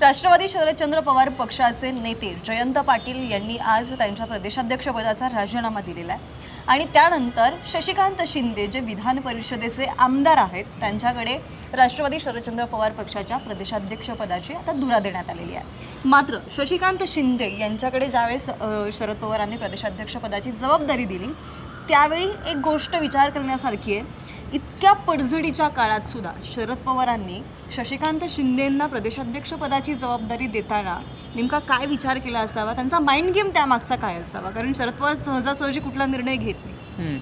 राष्ट्रवादी शरदचंद्र पवार पक्षाचे नेते जयंत पाटील यांनी आज त्यांच्या प्रदेशाध्यक्षपदाचा राजीनामा दिलेला आहे. आणि त्यानंतर शशिकांत शिंदे जे विधान परिषदेचे आमदार आहेत त्यांच्याकडे राष्ट्रवादी शरदचंद्र पवार पक्षाच्या प्रदेशाध्यक्षपदाची आता धुरा देण्यात आलेली आहे. मात्र शशिकांत शिंदे यांच्याकडे ज्यावेळेस शरद पवारांनी प्रदेशाध्यक्षपदाची जबाबदारी दिली त्यावेळी एक गोष्ट विचार करण्यासारखी आहे. इतक्या पडझडीच्या काळात सुद्धा शरद पवारांनी शशिकांत शिंदेंना प्रदेशाध्यक्षपदाची जबाबदारी देताना नेमका काय विचार केला असावा? त्यांचा माइंड गेम त्यामागचा काय असावा? कारण शरद पवार सहजासहजी कुठला निर्णय घेत नाही.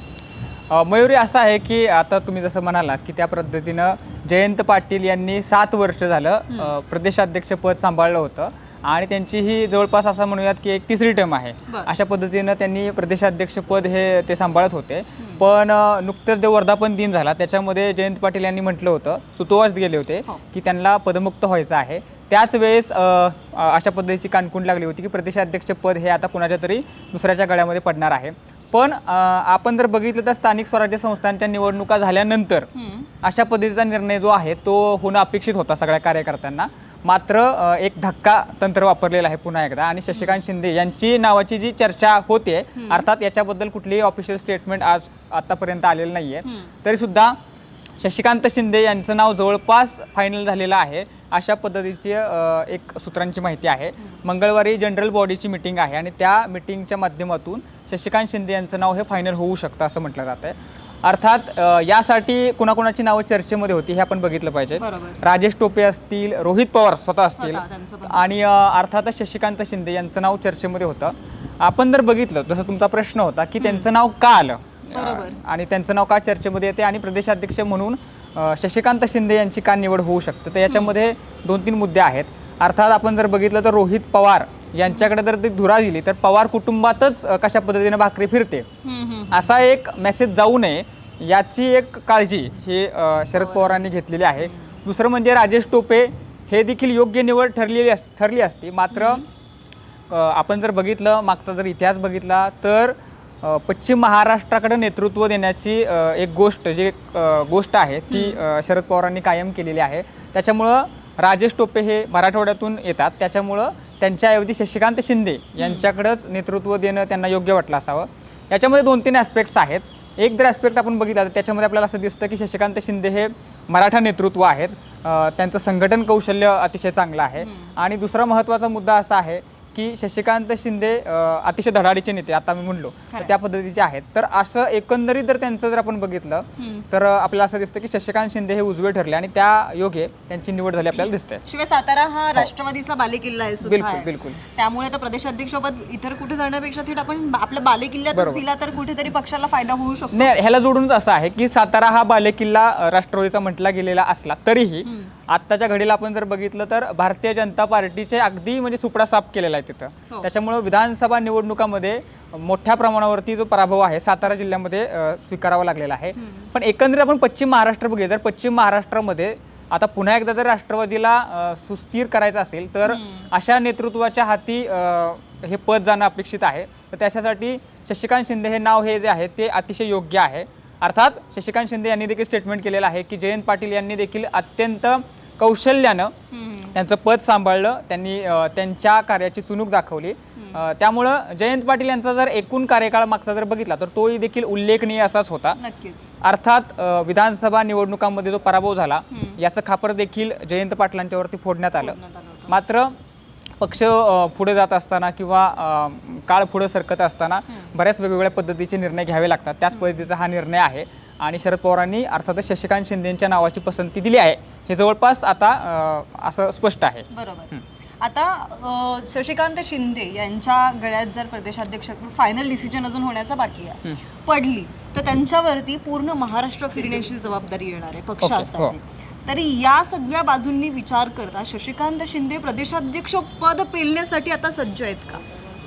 मयुरी असं आहे की आता तुम्ही जसं म्हणाला की त्या पद्धतीनं जयंत पाटील यांनी सात वर्ष झालं प्रदेशाध्यक्षपद सांभाळलं होतं. आणि त्यांची ही जवळपास असं म्हणूयात की एक तिसरी टर्म आहे. अशा पद्धतीनं त्यांनी प्रदेशाध्यक्षपद हे ते सांभाळत होते पण नुकतंच जो वर्धापन दिन झाला त्याच्यामध्ये जयंत पाटील यांनी म्हटलं होतं सुतोवाच गेले होते हो. की त्यांना पदमुक्त व्हायचं आहे त्याच वेळेस अशा पद्धतीची कानकुंड लागली होती की प्रदेशाध्यक्षपद हे आता कुणाच्या तरी दुसऱ्याच्या गळ्यामध्ये पडणार आहे पण आपण जर बघितलं तर स्थानिक स्वराज्य संस्थांच्या निवडणुका झाल्यानंतर. अशा पद्धतीचा निर्णय जो आहे तो होणं अपेक्षित होता सगळ्या कार्यकर्त्यांना मात्र एक धक्का तंत्र वापरलेलं आहे पुन्हा एकदा. आणि शशिकांत शिंदे यांची नावाची जी चर्चा होते अर्थात याच्याबद्दल कुठलीही ऑफिशियल स्टेटमेंट आज आतापर्यंत आलेलं नाहीये. तरी सुद्धा शशिकांत शिंदे यांचं नाव जवळपास फायनल झालेलं आहे अशा पद्धतीची एक सूत्रांची माहिती आहे. मंगळवारी जनरल बॉडीची मिटिंग आहे आणि त्या मिटिंगच्या माध्यमातून शशिकांत शिंदे यांचं नाव हे फायनल होऊ शकतं असं म्हटलं जातं आहे अर्थात अ, यासाठी कुणाकुणाची नावं चर्चेमध्ये होती हे आपण बघितलं पाहिजे. बरोबर. राजेश टोपे असतील रोहित पवार स्वतः असतील स्वतः त्यांचं पण. आणि अ, अर्थातच शशिकांत शिंदे यांचं नाव चर्चेमध्ये होतं. आपण जर बघितलं जसं तुमचा प्रश्न होता की त्यांचं नाव का आलं? बरोबर. आणि त्यांचं नाव का चर्चेमध्ये येते? आणि प्रदेशाध्यक्ष म्हणून अ, शशिकांत शिंदे यांची का निवड होऊ शकते? तर याच्यामध्ये दोन तीन मुद्दे आहेत. अर्थात आपण जर बघितलं तर रोहित पवार यांच्याकडे जर ती धुरा दिली तर पवार कुटुंबातच कशा पद्धतीने भाकरी फिरते. असा एक मेसेज जाऊ नये. याची एक काळजी ही शरद पवारांनी घेतलेली आहे. दुसरं म्हणजे राजेश टोपे हे देखील योग्य निवड ठरलेली अस ठरली असती. मात्र आपण जर बघितलं मागचा जर इतिहास बघितला तर पश्चिम महाराष्ट्राकडे नेतृत्व देण्याची एक गोष्ट जी गोष्ट आहे ती शरद पवारांनी कायम केलेली आहे. त्याच्यामुळं राजेश टोपे हे मराठवाड्यातून येतात. त्याच्यामुळं त्यांच्याऐवजी शशिकांत शिंदे यांच्याकडंच नेतृत्व देणं त्यांना योग्य वाटलं असावं. याच्यामध्ये दोन तीन ॲस्पेक्ट्स आहेत. एक जर ॲस्पेक्ट आपण बघितला तर त्याच्यामध्ये आपल्याला असं दिसतं की शशिकांत शिंदे हे मराठा नेतृत्व आहेत. त्यांचं संघटन कौशल्य अतिशय चांगलं आहे. आणि दुसरा महत्त्वाचा मुद्दा असा आहे की शशिकांत शिंदे अतिशय धडाडीचे नेते आता मी म्हणलो. त्या पद्धतीचे आहेत तर असं एकंदरीत जर त्यांचं जर आपण बघितलं. तर आपल्याला असं दिसतं की शशिकांत शिंदे हे उजवे ठरले आणि त्या योगे त्यांची निवड झाली आपल्याला दिसते शिवाय सातारा हा राष्ट्रवादीचा बालेकिल्ला आहे हो. बिलकुल. बिलकुल त्यामुळे तर प्रदेशाध्यक्षपद इतर कुठे जाण्यापेक्षा थेट आपण आपल्या बालेकिल्ल्यातच. दिला तर कुठेतरी पक्षाला फायदा होऊ शकतो नाही ह्याला जोडूनच असं आहे की सातारा हा बालेकिल्ला राष्ट्रवादीचा म्हटला गेलेला असला तरीही. आत्ताच्या घडीला आपण जर बघितलं तर भारतीय जनता पार्टीचे अगदी म्हणजे सुपडा साफ केलेला आहे तिथं. हो. त्याच्यामुळं विधानसभा निवडणुकामध्ये मोठ्या प्रमाणावरती जो पराभव आहे सातारा जिल्ह्यामध्ये स्वीकारावा लागलेला आहे. पण एकंदरीत आपण पश्चिम महाराष्ट्र बघितलं तर पश्चिम महाराष्ट्रामध्ये आता पुन्हा एकदा जर राष्ट्रवादीला सुस्थिर करायचं असेल तर अशा नेतृत्वाच्या हाती हे पद जाणं अपेक्षित आहे. तर त्याच्यासाठी शशिकांत शिंदे हे नाव हे जे आहे ते अतिशय योग्य आहे. अर्थात शशिकांत शिंदे यांनी देखील स्टेटमेंट केलेलं आहे की जयंत पाटील यांनी देखील अत्यंत कौशल्यानं. त्यांचं पद सांभाळलं त्यांनी त्यांच्या कार्याची चुणूक दाखवली त्यामुळं जयंत पाटील यांचा जर एकूण कार्यकाळ मागचा जर बघितला तर तोही देखील उल्लेखनीय असाच होता अर्थात विधानसभा निवडणुकांमध्ये जो पराभव झाला. याचं खापर देखील जयंत पाटलांच्यावरती फोडण्यात आलं. मात्र पक्ष पुढे जात असताना किंवा काळ पुढे सरकत असताना बऱ्याच वेगवेगळ्या पद्धतीचे निर्णय घ्यावे लागतात. त्याच पद्धतीचा हा निर्णय आहे. आणि शरद पवारांनी अर्थातच शशिकांत शिंदेच्या नावाची पसंती दिली आहे. हे जवळपास आता असं स्पष्ट आहे. बरोबर. आता शशिकांत शिंदे यांच्या गळ्यात जर प्रदेशाध्यक्ष फायनल डिसिजन अजून होण्याचा बाकी आहे पडली तर त्यांच्यावरती पूर्ण महाराष्ट्र फिरण्याची जबाबदारी येणार आहे पक्षासाठी तरी या सगळ्या बाजूंनी विचार करता शशिकांत शिंदे प्रदेशाध्यक्ष पद पेलण्यासाठी आता सज्ज आहेत का?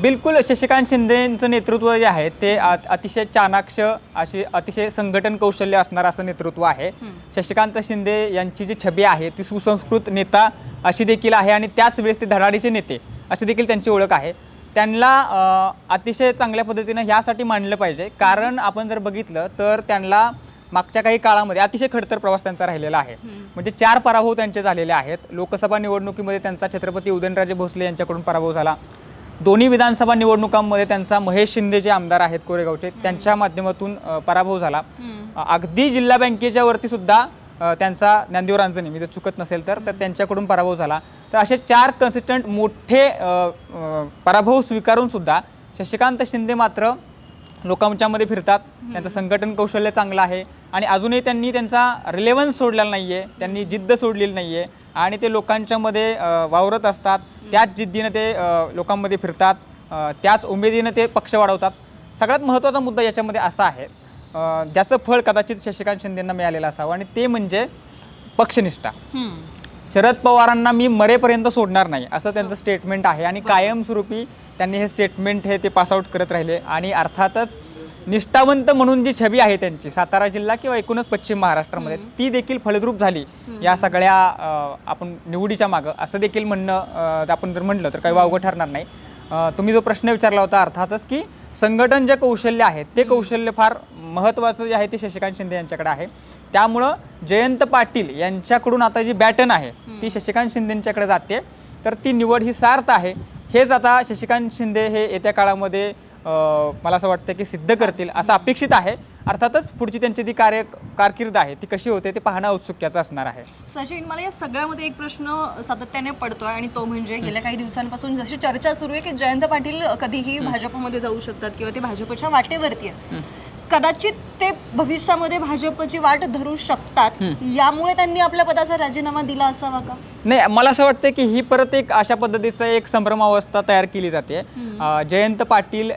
बिलकुल शशिकांत शिंदेचं नेतृत्व जे आहे ते अतिशय चाणाक्ष अशी अतिशय संघटन कौशल्य असणारं असं नेतृत्व आहे. शशिकांत शिंदे यांची जी छबी आहे ती सुसंस्कृत नेता अशी देखील आहे आणि त्याच वेळेस ते धडाडीचे नेते अशी देखील त्यांची ओळख आहे. त्यांना अतिशय चांगल्या पद्धतीनं ह्यासाठी मांडलं पाहिजे. कारण आपण जर बघितलं तर त्यांना मागच्या काही काळामध्ये अतिशय खडतर प्रवास त्यांचा राहिलेला आहे. म्हणजे चार पराभव त्यांचे झालेले आहेत. लोकसभा निवडणुकीमध्ये त्यांचा छत्रपती उदयनराजे भोसले यांच्याकडून पराभव झाला. दोन्ही विधानसभा निवडणुकांमध्ये त्यांचा महेश शिंदे जे आमदार आहेत कोरेगावचे त्यांच्या माध्यमातून पराभव झाला. अगदी जिल्हा बँकेच्या वरती सुद्धा त्यांचा ज्ञानदेव रांजणे मी जर चुकत नसेल तर त्यांच्याकडून पराभव झाला. तर असे चार कन्सिस्टंट मोठे पराभव स्वीकारून सुद्धा शशिकांत शिंदे मात्र लोकांच्यामध्ये फिरतात. त्यांचं संघटन कौशल्य चांगलं आहे. आणि अजूनही त्यांनी त्यांचा रिलेव्हन्स सोडलेला नाही आहे त्यांनी जिद्द सोडलेली नाही आहे आणि ते लोकांच्यामध्ये वावरत असतात. त्याच जिद्दीनं ते लोकांमध्ये फिरतात. त्याच उमेदीनं ते पक्ष वाढवतात. सगळ्यात महत्त्वाचा मुद्दा याच्यामध्ये असा आहे ज्याचं फळ कदाचित शशिकांत शिंदेंना मिळालेलं असावं आणि ते म्हणजे पक्षनिष्ठा. शरद पवारांना मी मरेपर्यंत सोडणार नाही असं त्यांचं स्टेटमेंट आहे. आणि कायमस्वरूपी त्यांनी हे स्टेटमेंट हे ते पासआउट करत राहिले आणि अर्थातच निष्ठावंत म्हणून जी छबी आहे त्यांची सातारा जिल्हा किंवा एकूणच पश्चिम महाराष्ट्रामध्ये ती देखील फलद्रूप झाली या सगळ्या आपण निवडीच्या मागं. असं देखील म्हणणं आपण जर म्हणलं तर काही वावगं ठरणार नाही. तुम्ही जो प्रश्न विचारला होता अर्थातच की संघटन जे कौशल्य आहे ते कौशल्य फार महत्त्वाचं जे आहे ते शशिकांत शिंदे यांच्याकडे आहे. त्यामुळं जयंत पाटील यांच्याकडून आता जी बॅटन आहे ती शशिकांत शिंदेंच्याकडे जाते. तर ती निवड ही सार्थ आहे. हेच आता शशिकांत शिंदे हे येत्या काळामध्ये मला असं वाटतं की सिद्ध करतील असं अपेक्षित आहे. अर्थातच पुढची त्यांची जी कार्य कारकीर्द आहे ती कशी होते ते पाहणं औत्सुक्याचं असणार आहे. सचिन मला या सगळ्यामध्ये एक प्रश्न सातत्याने पडतोय आणि तो म्हणजे गेल्या काही दिवसांपासून जशी चर्चा सुरू आहे की जयंत पाटील कधीही भाजपमध्ये जाऊ शकतात किंवा ते भाजपच्या वाटेवरती आहेत. कदाचित ते भविष्यामध्ये भाजपची वाट धरू शकतात. यामुळे त्यांनी आपल्या पदाचा राजीनामा दिला असावा का? नाही मला असं वाटतं की ही परत एक अशा पद्धतीचं एक संभ्रमावस्था तयार केली जाते. जयंत पाटील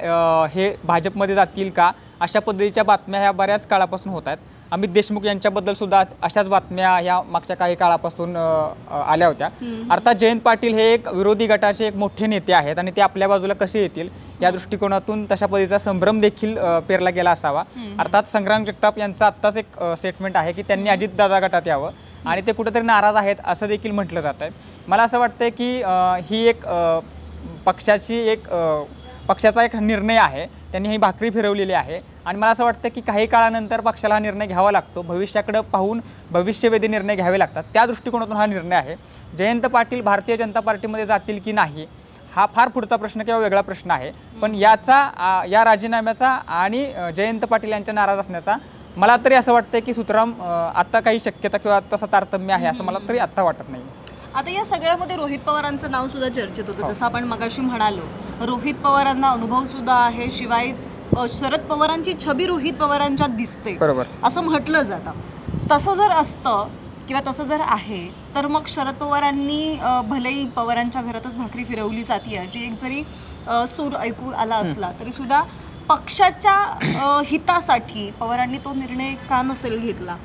हे भाजपमध्ये जातील का? अशा पद्धतीच्या बातम्या ह्या बऱ्याच काळापासून होत आहेत. अमित देशमुख यांच्याबद्दल सुद्धा अशाच बातम्या ह्या मागच्या काही काळापासून आल्या होत्या. अर्थात जयंत पाटील हे एक विरोधी गटाचे एक मोठे नेते आहेत आणि ते आपल्या बाजूला कसे येतील या दृष्टिकोनातून तशा पद्धतीचा संभ्रम देखील पेरला गेला असावा. अर्थात संग्राम जगताप यांचा आत्ताच एक स्टेटमेंट आहे की त्यांनी अजितदादा गटात यावं आणि ते कुठेतरी नाराज आहेत असं देखील म्हटलं जात आहे मला असं वाटतं की ही एक पक्षाची एक पक्षाचा एक निर्णय आहे. त्यांनी ही भाकरी फिरवलेली आहे. आणि मला असं वाटतं की काही काळानंतर पक्षाला हा निर्णय घ्यावा लागतो. भविष्याकडे पाहून भविष्यवेधी निर्णय घ्यावे लागतात. त्या दृष्टिकोनातून हा निर्णय आहे. जयंत पाटील भारतीय जनता पार्टीमध्ये जातील की नाही हा फार पुढचा प्रश्न किंवा वेगळा प्रश्न आहे. पण याचा या राजीनाम्याचा आणि जयंत पाटील यांच्या नाराज असण्याचा मला तरी असं वाटतं की सुतराम आत्ता काही शक्यता किंवा तसं तारतम्य आहे असं मला तरी आत्ता वाटत नाही आता या सगळ्यामध्ये रोहित पवारांचं नाव सुद्धा चर्चेत होतं. जसं आपण मगाशी म्हणालो रोहित पवारांना अनुभव सुद्धा आहे शिवाय शरद पवारांची छबी रोहित पवारांच्यात दिसते. बरोबर. असं म्हटलं जातं. तसं जर असतं किंवा तसं जर आहे तर मग शरद पवारांनी भलेही पवारांच्या घरातच भाकरी फिरवली जाते अशी एक जरी सूर ऐकू आला असला तरी सुद्धा पक्षाच्या हितासाठी पवारांनी तो निर्णय का नसेल घेतला?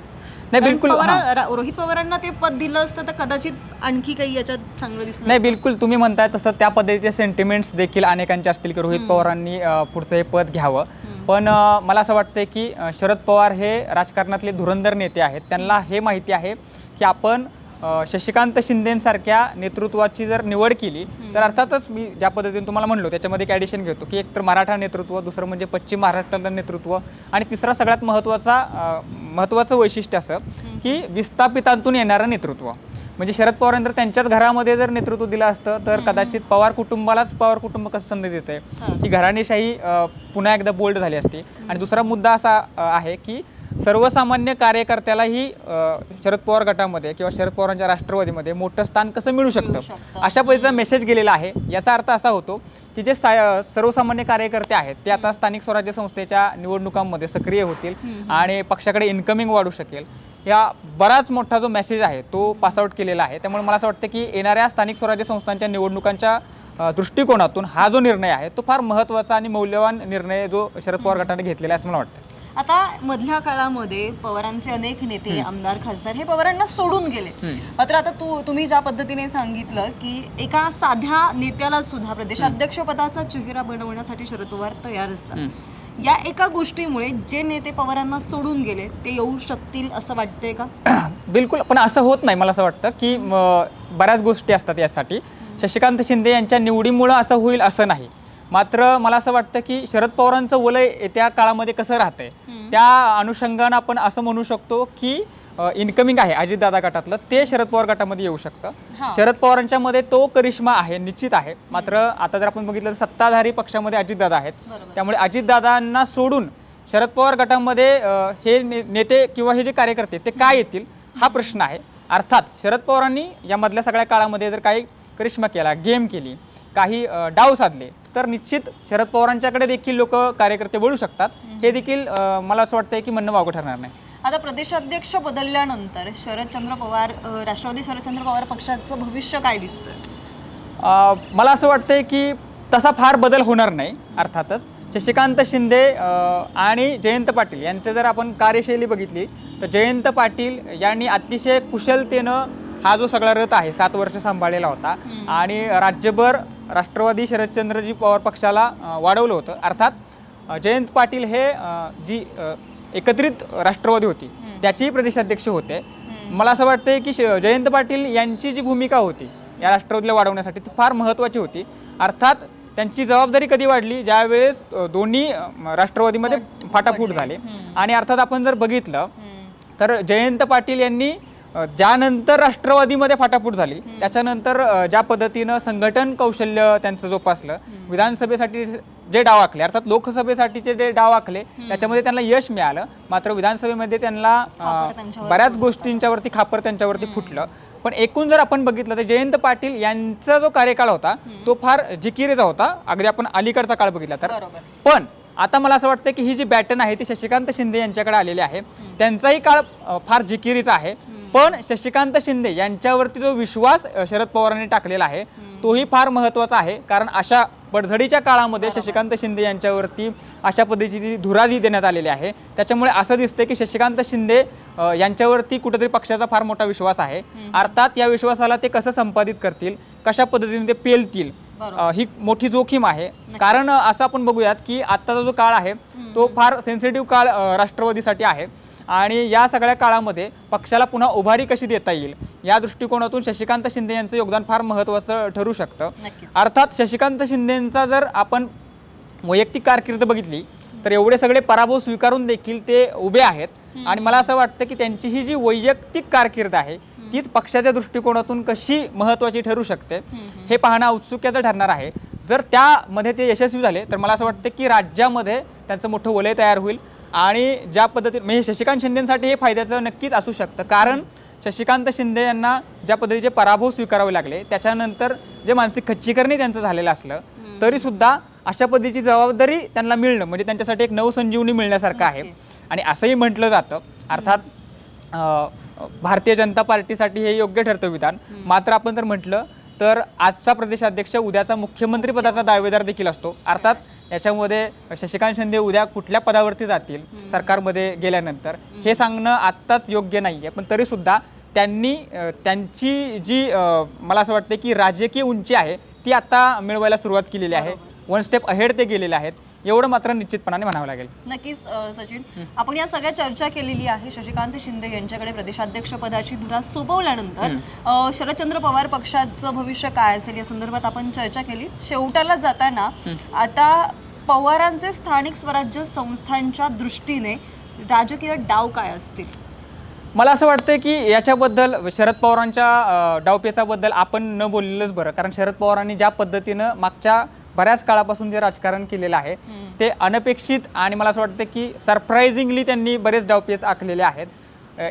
नाही कारण बिलकुल पवार- हां. रा- रोहित पवारांना ते पद दिलं असतं तर कदाचित आणखी काही याच्यात चांगलं दिसलं नाही बिलकुल तुम्ही म्हणताय तसं त्या पद्धतीचे सेंटिमेंट्स देखील अनेकांचे असतील की रोहित पवारांनी अ, पुढचं हे पद घ्यावं. पण अ, मला असं वाटतं की अ, शरद पवार हे राजकारणातले धुरंधर नेते आहेत. त्यांना हे माहिती आहे की आपण शशिकांत शिंदेसारख्या नेतृत्वाची जर निवड केली तर अर्थातच मी ज्या पद्धतीने तुम्हाला म्हणलो त्याच्यामध्ये एक ॲडिशन घेतो की एक तर मराठा नेतृत्व दुसरं म्हणजे पश्चिम महाराष्ट्रातलं नेतृत्व आणि तिसरा सगळ्यात महत्त्वाचा महत्त्वाचं वैशिष्ट्य असं की विस्थापितांतून येणारं नेतृत्व. म्हणजे शरद पवारांनी जर त्यांच्याच घरामध्ये जर नेतृत्व दिलं असतं तर कदाचित पवार कुटुंबालाच पवार कुटुंब कसं संधी देते ही. घराणेशाही अ, पुन्हा एकदा बोल्ड झाली असती. आणि दुसरा मुद्दा असा आहे की सर्वसामान्य कार्यकर्त्यालाही शरद पवार गटामध्ये किंवा शरद पवारांच्या राष्ट्रवादीमध्ये मोठं स्थान कसं मिळू शकतं. अशा पद्धतीचा मेसेज गेलेला आहे. याचा अर्थ असा होतो की जे सा सर्वसामान्य कार्यकर्ते आहेत ते आता स्थानिक स्वराज्य संस्थेच्या निवडणुकांमध्ये सक्रिय होतील आणि पक्षाकडे इन्कमिंग वाढू शकेल. या बराच मोठा जो मेसेज आहे तो पासआउट केलेला आहे. त्यामुळे मला असं वाटतं की येणाऱ्या स्थानिक स्वराज्य संस्थांच्या निवडणुकांच्या दृष्टिकोनातून हा जो निर्णय आहे तो फार महत्त्वाचा आणि मौल्यवान निर्णय जो शरद पवार गटाने घेतलेला आहे असं मला वाटतं. आता मधल्या काळामध्ये पवारांचे अनेक नेते आमदार खासदार हे पवारांना सोडून गेले. मात्र आता तू तुम्ही ज्या पद्धतीने सांगितलं की एका साध्या नेत्याला सुद्धा प्रदेशाध्यक्ष पदाचा चेहरा बनवण्यासाठी शरद पवार तयार असतात. या एका गोष्टीमुळे जे नेते पवारांना सोडून गेले ते येऊ शकतील असं वाटतंय का? बिलकुल पण असं होत नाही मला असं वाटतं की बऱ्याच गोष्टी असतात यासाठी. शशिकांत शिंदे यांच्या निवडीमुळं असं होईल असं नाही. मात्र मला असं वाटतं की शरद पवारांचं वलय येत्या काळामध्ये कसं राहतंय. त्या अनुषंगानं आपण असं म्हणू शकतो की इन्कमिंग आहे अजितदादा गटातलं ते शरद पवार गटामध्ये येऊ शकतं. शरद पवारांच्या मध्ये तो करिश्मा आहे निश्चित आहे मात्र आता जर आपण बघितलं तर सत्ताधारी पक्षामध्ये अजितदादा आहेत. त्यामुळे अजितदादांना सोडून शरद पवार गटामध्ये हे नेते किंवा हे जे कार्यकर्ते ते काय येतील हा प्रश्न आहे अर्थात शरद पवारांनी यामधल्या सगळ्या काळामध्ये जर काही करिश्मा केला गेम केली काही डाव साधले तर निश्चित शरद पवारांच्याकडे देखील लोक कार्यकर्ते वळू शकतात. हे देखील मला असं वाटतंय की म्हणणं वावगं ठरणार नाही. आता प्रदेशाध्यक्ष बदलल्यानंतर शरदचंद्र पवार राष्ट्रवादी शरदचंद्र पवार पक्षाचं भविष्य काय दिसतंय? अ, मला असं वाटतंय की तसा फार बदल होणार नाही अर्थातच. शशिकांत शिंदे आणि जयंत पाटील यांचं जर आपण कार्यशैली बघितली तर जयंत पाटील यांनी अतिशय कुशलतेनं हा जो सगळा रथ आहे सात वर्ष सांभाळलेला होता. आणि राज्यभर राष्ट्रवादी शरदचंद्रजी पवार पक्षाला वाढवलं होतं अर्थात जयंत पाटील हे जी एकत्रित राष्ट्रवादी होती. त्याचेही प्रदेशाध्यक्ष होते. मला असं वाटतंय की श- जयंत पाटील यांची जी भूमिका होती या राष्ट्रवादीला वाढवण्यासाठी ती फार महत्त्वाची होती अर्थात त्यांची जबाबदारी कधी वाढली ज्यावेळेस दोन्ही राष्ट्रवादीमध्ये फाटाफूट. झाले. आणि अर्थात आपण जर बघितलं. तर जयंत पाटील यांनी ज्यानंतर राष्ट्रवादीमध्ये फाटाफूट झाली त्याच्यानंतर ज्या पद्धतीनं संघटन कौशल्य त्यांचं जोपासलं विधानसभेसाठी जे डाव आखले अर्थात लोकसभेसाठीचे जे डाव आखले त्याच्यामध्ये त्यांना यश मिळालं. मात्र विधानसभेमध्ये त्यांना बऱ्याच गोष्टींच्यावरती खापर त्यांच्यावरती फुटलं. पण एकूण जर आपण बघितलं तर जयंत पाटील यांचा जो कार्यकाळ होता तो फार जिकिरीचा होता. अगदी आपण अलीकडचा काळ बघितला तर. पण आता मला असं वाटतं की ही जी बॅटन आहे ती शशिकांत शिंदे यांच्याकडे आलेली आहे. त्यांचाही काळ फार जिकिरीचा आहे. पण शशिकांत शिंदे यांच्यावरती जो विश्वास शरद पवारांनी टाकलेला आहे तोही फार महत्त्वाचा आहे. कारण अशा पडझडीच्या काळामध्ये शशिकांत शिंदे यांच्यावरती अशा पद्धतीची धुराधी देण्यात आलेली आहे. त्याच्यामुळे असं दिसतंय की शशिकांत शिंदे यांच्यावरती कुठेतरी पक्षाचा फार मोठा विश्वास आहे. अर्थात या विश्वासाला ते कसं संपादित करतील कशा पद्धतीने ते पेलतील ही मोठी जोखीम आहे. कारण असं आपण बघूयात की आत्ताचा जो काळ आहे तो फार सेन्सिटिव्ह काळ राष्ट्रवादीसाठी आहे. आणि या सगळ्या काळामध्ये पक्षाला पुन्हा उभारी कशी देता येईल? या दृष्टिकोनातून शशिकांत शिंदे यांचं योगदान फार महत्त्वाचं ठरू शकतं. अर्थात शशिकांत शिंदेंचा जर आपण वैयक्तिक कारकीर्द बघितली तर एवढे सगळे पराभव स्वीकारून देखील ते उभे आहेत. आणि मला असं वाटतं की त्यांची ही जी वैयक्तिक कारकीर्द आहे तीच पक्षाच्या दृष्टिकोनातून कशी महत्त्वाची ठरू शकते हे पाहणं औत्सुक्याचं ठरणार आहे. जर त्यामध्ये ते यशस्वी झाले तर मला असं वाटतं की राज्यामध्ये त्यांचं मोठं वलय तयार होईल. आणि ज्या पद्धतीने म्हणजे शशिकांत शिंदेसाठी हे फायद्याचं नक्कीच असू शकतं. कारण शशिकांत शिंदे यांना ज्या पद्धतीचे पराभव स्वीकारावे लागले त्याच्यानंतर जे मानसिक खच्चीकरणही त्यांचं झालेलं असलं तरी सुद्धा अशा पद्धतीची जबाबदारी त्यांना मिळणं म्हणजे त्यांच्यासाठी एक नवसंजीवनी मिळण्यासारखं आहे. आणि असंही म्हटलं जातं. अर्थात भारतीय जनता पार्टीसाठी हे योग्य ठरतं विधान. मात्र आपण जर म्हटलं तर आजचा प्रदेशाध्यक्ष उद्याचा मुख्यमंत्री पदाचा दावेदार देखील असतो. अर्थात याच्यामध्ये शशिकांत शिंदे उद्या कुठल्या पदावरती जातील सरकारमध्ये गेल्यानंतर हे सांगणं आत्ताच योग्य नाही आहे पण तरीसुद्धा त्यांनी त्यांची जी मला असं वाटतं की राजकीय उंची आहे ती आता मिळवायला सुरुवात केलेली आहे. वन स्टेप अहेड ते गेलेले आहेत. एवढं मात्र निश्चितपणाने म्हणावं लागेल. नक्कीच अ, सचिन. आपण या सगळ्या चर्चा केलेली आहे. शशिकांत शिंदे यांच्याकडे प्रदेशाध्यक्ष पदाची धुरा सोपवल्यानंतर अ, शरदचंद्र पवार पक्षाचं भविष्य काय असेल या संदर्भात आपण चर्चा केली. शेवटाला जाताना आता पवारांचे स्थानिक स्वराज्य संस्थांच्या दृष्टीने राजकीय डाव काय असतील? मला असं वाटतं की याच्याबद्दल शरद पवारांच्या अ, डावपेचाबद्दल आपण न बोललेलंच बरं. कारण शरद पवारांनी ज्या पद्धतीनं मागच्या बऱ्याच काळापासून जे राजकारण केलेलं आहे ते अनपेक्षित आणि मला असं वाटतं की सरप्रायझिंगली त्यांनी बरेच डावपेच आखलेले आहेत.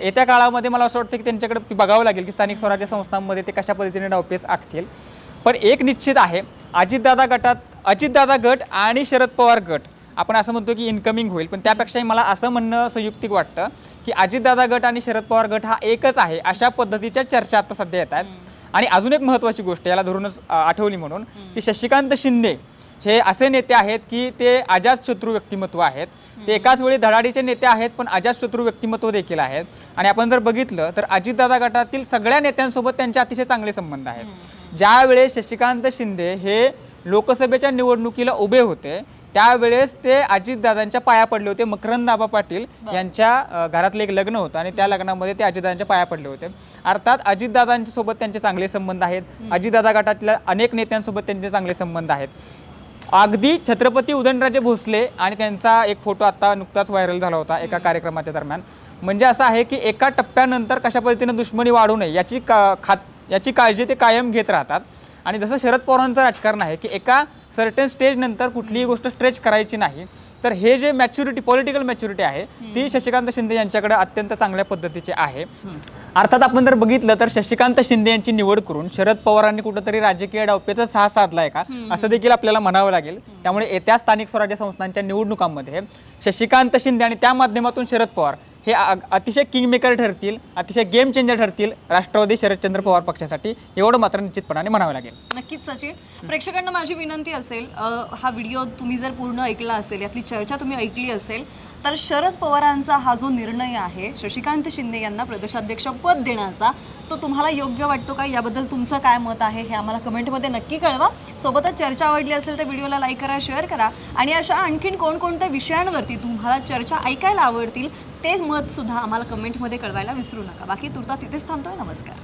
येत्या काळामध्ये मला असं वाटतं की त्यांच्याकडे बघावं लागेल की स्थानिक स्वराज्य संस्थांमध्ये ते कशा पद्धतीने डावपेच आखतील. पण एक निश्चित आहे अजितदादा गटात अजितदादा गट आणि शरद पवार गट. आपण असं म्हणतो की इन्कमिंग होईल पण त्यापेक्षाही मला असं म्हणणं संयुक्तिक वाटतं की अजितदादा गट आणि शरद पवार गट हा एकच आहे अशा पद्धतीच्या चर्चा आता सध्या येत आहेत. आणि अजून एक महत्त्वाची गोष्ट याला धरूनच आठवली म्हणून की शशिकांत शिंदे हे असे नेते आहेत की ते अजातशत्रू व्यक्तिमत्व आहेत. ते एकाच वेळी धडाडीचे नेते आहेत पण अजातशत्रू व्यक्तिमत्व देखील आहेत. आणि आपण जर बघितलं तर अजितदादा गटातील सगळ्या नेत्यांसोबत त्यांचे अतिशय चांगले संबंध आहेत. ज्यावेळेस शशिकांत शिंदे हे लोकसभेच्या निवडणुकीला उभे होते त्यावेळेस ते अजितदादांच्या पाया पडले होते. मकरंद दाबा पाटील यांच्या घरातलं एक लग्न होतं आणि त्या लग्नामध्ये ते अजितदादांच्या पाया पडले होते. अर्थात अजितदादांच्या सोबत त्यांचे चांगले संबंध आहेत. अजितदादा गटातल्या अनेक नेत्यांसोबत त्यांचे चांगले संबंध आहेत. अगदी छत्रपती उदयनराजे भोसले आणि त्यांचा एक फोटो आता नुकताच व्हायरल झाला होता एका कार्यक्रमाच्या दरम्यान. म्हणजे असं आहे की एका टप्प्यानंतर कशा पद्धतीनं दुश्मनी वाढू नये याची का खात याची काळजी ते कायम घेत राहतात. आणि जसं शरद पवारांचं राजकारण आहे की एका सर्टन स्टेजनंतर कुठलीही गोष्ट स्ट्रेच करायची नाही तर हे जे मॅच्युरिटी पॉलिटिकल मॅच्युरिटी आहे ती शशिकांत शिंदे यांच्याकडे अत्यंत चांगल्या पद्धतीची आहे. अर्थात आपण जर बघितलं तर शशिकांत शिंदे यांची निवड करून शरद पवारांनी कुठंतरी राजकीय डावपेचा साह साधलाय का? असं देखील आपल्याला म्हणावं लागेल. त्यामुळे येत्या स्थानिक स्वराज्य संस्थांच्या निवडणुकांमध्ये शशिकांत शिंदे आणि त्या माध्यमातून शरद पवार हे अतिशय किंगमेकर ठरतील अतिशय गेम चेंजर ठरतील राष्ट्रवादी शरदचंद्र पवार पक्षासाठी. एवढं मात्र निश्चितपणाने म्हणावं लागेल. नक्कीच सचिन प्रेक्षकांना माझी विनंती असेल हा व्हिडिओ तुम्ही जर पूर्ण ऐकला असेल यातली चर्चा तुम्ही ऐकली असेल तर शरद पवारांचा हा जो निर्णय आहे शशिकांत शिंदे यांना प्रदेशाध्यक्ष पद देण्याचा तो तुम्हाला योग्य वाटतो का? याबद्दल तुमचं काय मत आहे हे आम्हाला कमेंटमध्ये नक्की कळवा. सोबतच चर्चा आवडली असेल तर व्हिडिओला लाईक करा शेअर करा. आणि अशा आणखीन कोणकोणत्या विषयांवरती तुम्हाला चर्चा ऐकायला आवडतील ते मत सुद्धा आम्हाला कमेंटमध्ये कळवायला विसरू नका. बाकी तुर्ता तिथेच थांबतोय. नमस्कार.